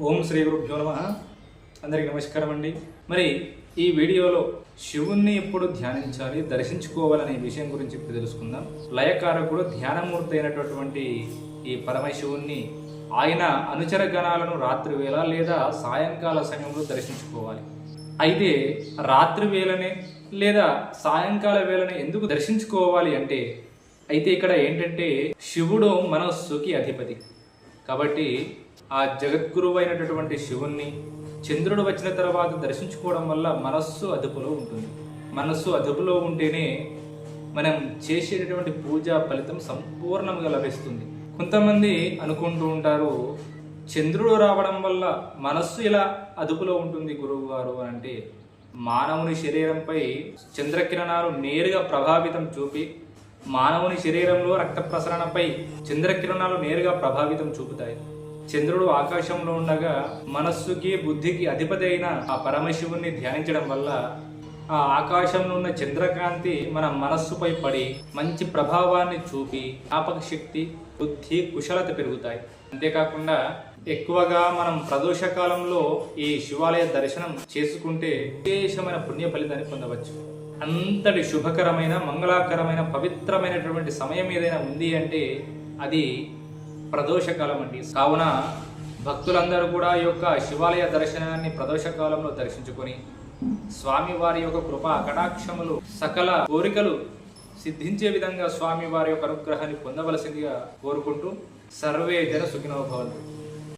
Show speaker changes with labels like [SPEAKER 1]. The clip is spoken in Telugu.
[SPEAKER 1] ఓం శ్రీ గురుభ్యో నమ. అందరికీ నమస్కారం అండి. మరి ఈ వీడియోలో శివుణ్ణి ఎప్పుడు ధ్యానించాలి దర్శించుకోవాలనే విషయం గురించి ఇప్పుడు తెలుసుకుందాం. లయకారకుడు ధ్యానమూర్తి అయినటువంటి ఈ పరమశివుణ్ణి ఆయన అనుచర గణాలను రాత్రి వేళ లేదా సాయంకాల సమయంలో దర్శించుకోవాలి. అయితే రాత్రి వేళనే లేదా సాయంకాల వేళనే ఎందుకు దర్శించుకోవాలి అంటే అయితే ఇక్కడ ఏంటంటే శివుడు మనస్సుకి అధిపతి. కాబట్టి ఆ జగద్గురువు అయినటువంటి శివుణ్ణి చంద్రుడు వచ్చిన తర్వాత దర్శించుకోవడం వల్ల మనస్సు అదుపులో ఉంటుంది. మనస్సు అదుపులో ఉంటేనే మనం చేసేటటువంటి పూజ ఫలితం సంపూర్ణంగా లభిస్తుంది. కొంతమంది అనుకుంటూ ఉంటారు చంద్రుడు రావడం వల్ల మనస్సు ఇలా అదుపులో ఉంటుంది గురువు గారు అని అంటే మానవుని శరీరంపై చంద్రకిరణాలు నేరుగా ప్రభావితం చూపి మానవుని శరీరంలో రక్త ప్రసరణపై చంద్రకిరణాలు నేరుగా ప్రభావితం చూపుతాయి. చంద్రుడు ఆకాశంలో ఉండగా మనస్సుకి బుద్ధికి అధిపతి అయిన ఆ పరమశివుణ్ణి ధ్యానించడం వల్ల ఆ ఆకాశంలో ఉన్న చంద్రకాంతి మన మనస్సుపై పడి మంచి ప్రభావాన్ని చూపి జ్ఞాపక శక్తి బుద్ధి కుశలత పెరుగుతాయి. అంతేకాకుండా ఎక్కువగా మనం ప్రదోష కాలంలో ఈ శివాలయ దర్శనం చేసుకుంటే విశేషమైన పుణ్య ఫలితాన్ని పొందవచ్చు. అంతటి శుభకరమైన మంగళకరమైన పవిత్రమైనటువంటి సమయం ఏదైనా ఉంది అంటే అది ప్రదోషకాలం అండి. కావున భక్తులందరూ కూడా ఈ యొక్క శివాలయ దర్శనాన్ని ప్రదోషకాలంలో దర్శించుకొని స్వామి వారి యొక్క కృప కటాక్షములు సకల కోరికలు సిద్ధించే విధంగా స్వామి వారి యొక్క అనుగ్రహాన్ని పొందవలసిందిగా కోరుకుంటూ సర్వే జన సుఖినోభవంతు